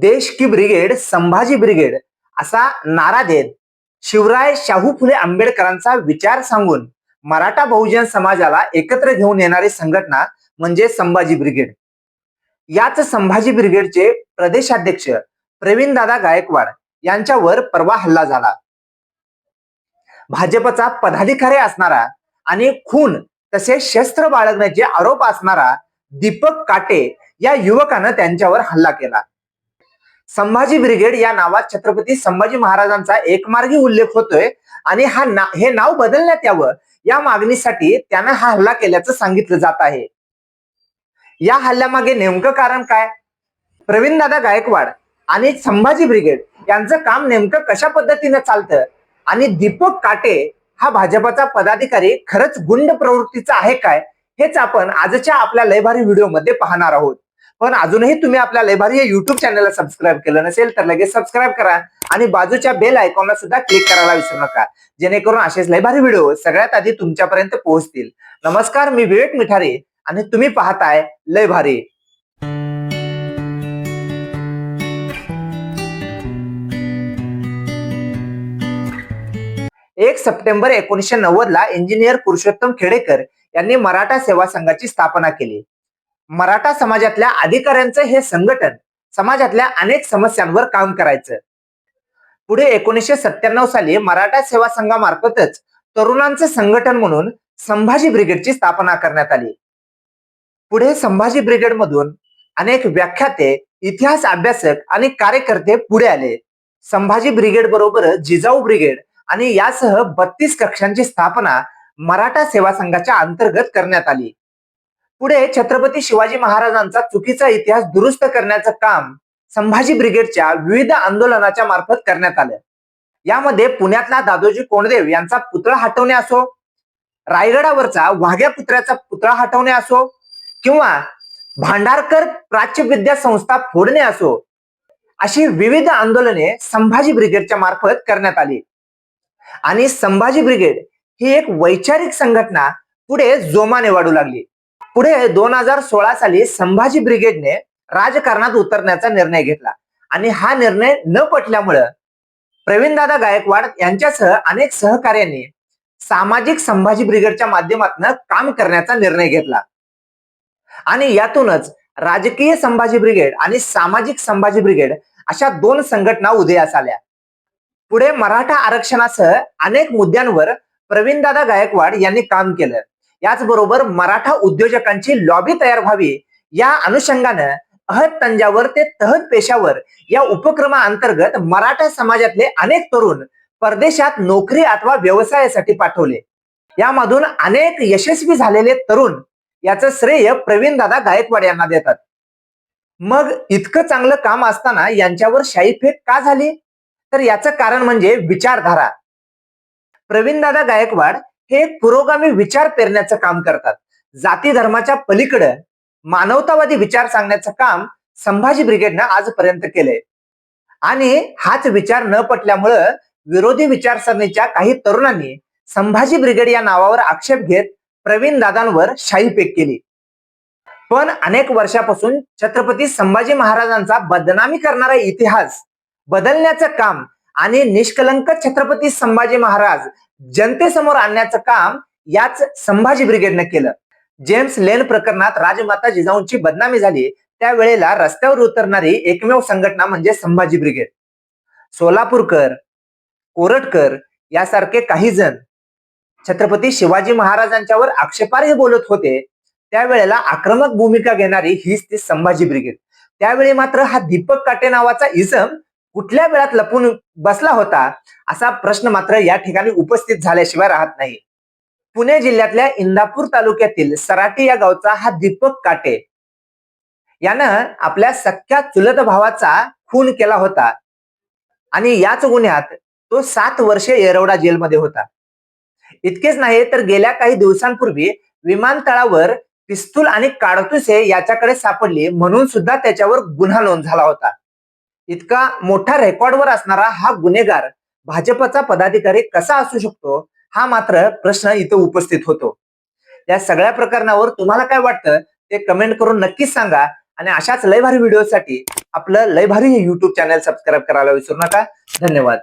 देश की brigade Sambhaji brigade असा नारा देत शिवराय शाहू फुले आंबेडकरांचा विचार सांगून मराठा बहुजन समाजाला एकत्र घेऊन येणारी संघटना म्हणजे संभाजी ब्रिगेड. याच संभाजी ब्रिगेडचे प्रदेशाध्यक्ष प्रवीण दादा गायकवाड यांच्यावर परवा हल्ला झाला. भाजपचा पदाधिकारी असणारा आणि खून तसेच शस्त्र बाळगण्याचे आरोप असणारा दीपक काटे या युवकानं त्यांच्यावर हल्ला केला. संभाजी ब्रिगेड या नावात छत्रपती संभाजी महाराजांचा एकमार्गी उल्लेख होतोय. आणि हा ना हे नाव बदलण्यात यावं या मागणीसाठी त्यानं हा हल्ला केल्याचं सांगितलं जात आहे. या हल्ल्यामागे नेमकं कारण काय? प्रवीण दादा गायकवाड आणि संभाजी ब्रिगेड यांचं काम नेमकं कशा पद्धतीनं चालतं? आणि दीपक काटे हा भाजपाचा पदाधिकारी खरंच गुंड प्रवृत्तीचा आहे काय? हेच आपण आजच्या आपल्या लयभारी व्हिडिओमध्ये पाहणार आहोत. पण अजूनही तुम्ही आपल्या लयभारी या युट्यूब चॅनलला सबस्क्राईब केलं नसेल तर लगेच सबस्क्राईब करा आणि बाजूच्या बेल आयकॉनला सुद्धा क्लिक करायला विसरू नका. जेणेकरून असेच लयभारी व्हिडिओ सगळ्यात आधी तुमच्यापर्यंत पोहोचतील. नमस्कार मी विवेक मिठारे आणि तुम्ही पाहताय लय भारी. एक सप्टेंबर एकोणीसशे नव्वद ला इंजिनियर पुरुषोत्तम खेडेकर यांनी मराठा सेवा संघाची स्थापना केली. मराठा समाजातल्या अधिकाऱ्यांचं हे संघटन समाजातल्या अनेक समस्यांवर काम करायचं. पुढे एकोणीसशे सत्त्याण्णव साली मराठा सेवा संघामार्फतच तरुणांचं संघटन म्हणून संभाजी ब्रिगेडची स्थापना करण्यात आली. पुढे संभाजी ब्रिगेडमधून अनेक व्याख्याते इतिहास अभ्यासक आणि कार्यकर्ते पुढे आले. संभाजी ब्रिगेड बरोबर जिजाऊ ब्रिगेड आणि यासह बत्तीस कक्षांची स्थापना मराठा सेवा संघाच्या अंतर्गत करण्यात आली. पुढे छत्रपती शिवाजी महाराजांचा चुकीचा इतिहास दुरुस्त करण्याचं काम संभाजी ब्रिगेडच्या विविध आंदोलनाच्या मार्फत करण्यात आलं. यामध्ये पुण्यातला दादोजी कोंडदेव यांचा पुतळा हटवणे असो रायगडावरचा वाघ्या पुतळ्याचा पुतळा हटवणे असो किंवा भांडारकर प्राच्यविद्या संस्था फोडणे असो अशी विविध आंदोलने संभाजी ब्रिगेडच्या मार्फत करण्यात आली. आणि संभाजी ब्रिगेड ही एक वैचारिक संघटना पुढे जोमाने वाढू लागली. पुढे दोन हजार सोळा साली संभाजी ब्रिगेडने राजकारणात उतरण्याचा निर्णय घेतला. आणि हा निर्णय न पटल्यामुळं प्रवीणदादा गायकवाड यांच्यासह अनेक सहकार्यांनी सामाजिक संभाजी ब्रिगेडच्या माध्यमातून काम करण्याचा निर्णय घेतला. आणि यातूनच राजकीय संभाजी ब्रिगेड आणि सामाजिक संभाजी ब्रिगेड अशा दोन संघटना उदयास आल्या. पुढे मराठा आरक्षणासह अनेक मुद्द्यांवर प्रवीणदादा गायकवाड यांनी काम केलं. याचबरोबर मराठा उद्योजकांची लॉबी तयार व्हावी. या अनुषंगानं अहद तंजावर ते तहद पेशावर या उपक्रमाअंतर्गत मराठा समाजातले अनेक तरुण परदेशात नोकरी अथवा व्यवसायासाठी पाठवले. यामधून अनेक यशस्वी झालेले तरुण याचं श्रेय प्रवीण दादा गायकवाड यांना देतात. मग इतकं चांगलं काम असताना यांच्यावर शाईफेक का झाली? तर याचं कारण म्हणजे विचारधारा. प्रवीण दादा गायकवाड हे पुरोगामी विचार पेरण्याचं काम करतात. जाती धर्माच्या पलीकडं मानवतावादी विचार सांगण्याचं काम संभाजी ब्रिगेडनं आजपर्यंत केलंय. आणि हाच विचार न पटल्यामुळं विरोधी विचारसरणीच्या काही तरुणांनी संभाजी ब्रिगेड या नावावर आक्षेप घेत प्रवीण दादांवर शाही पेक केली. पण अनेक वर्षापासून छत्रपती संभाजी महाराजांचा बदनामी करणारा इतिहास बदलण्याचं काम आणि निष्कलंक छत्रपती संभाजी महाराज जनतेसमोर आणण्याचं काम याच संभाजी ब्रिगेडनं केलं. जेम्स लेन प्रकरणात राजमाता जिजाऊंची बदनामी झाली त्यावेळेला रस्त्यावर उतरणारी एकमेव संघटना म्हणजे संभाजी ब्रिगेड. सोलापूरकर कोरटकर यासारखे काही जण छत्रपती शिवाजी महाराजांच्यावर आक्षेपार्ह बोलत होते त्यावेळेला आक्रमक भूमिका घेणारी हीच ती संभाजी ब्रिगेड. त्यावेळी मात्र हा दीपक काटे नावाचा इसम कुठल्या वेळात लपून बसला होता असा प्रश्न मात्र या ठिकाणी उपस्थित झाल्याशिवाय राहत नाही. पुणे जिल्ह्यातल्या इंदापूर तालुक्यातील सराटी या गावचा हा दीपक काटे. यानं आपल्या सख्या चुलत भावाचा खून केला होता आणि याच गुन्ह्यात तो सात वर्षे येरवडा जेलमध्ये होता. इतकेच नाही तर गेल्या काही दिवसांपूर्वी विमानतळावर पिस्तूल आणि काडतुसे याच्याकडे सापडली म्हणून सुद्धा त्याच्यावर गुन्हा नोंद झाला होता. इतका मोठा रेकॉर्डवर असणारा हा गुन्हेगार भाजपचा पदाधिकारी कसा असू शकतो हा मात्र प्रश्न इथं उपस्थित होतो. या सगळ्या प्रकरणावर तुम्हाला काय वाटतं ते कमेंट करून नक्कीच सांगा आणि अशाच लय भारी व्हिडिओसाठी आपलं लय भारी हे युट्यूब चॅनल सबस्क्राईब करायला विसरू नका. धन्यवाद.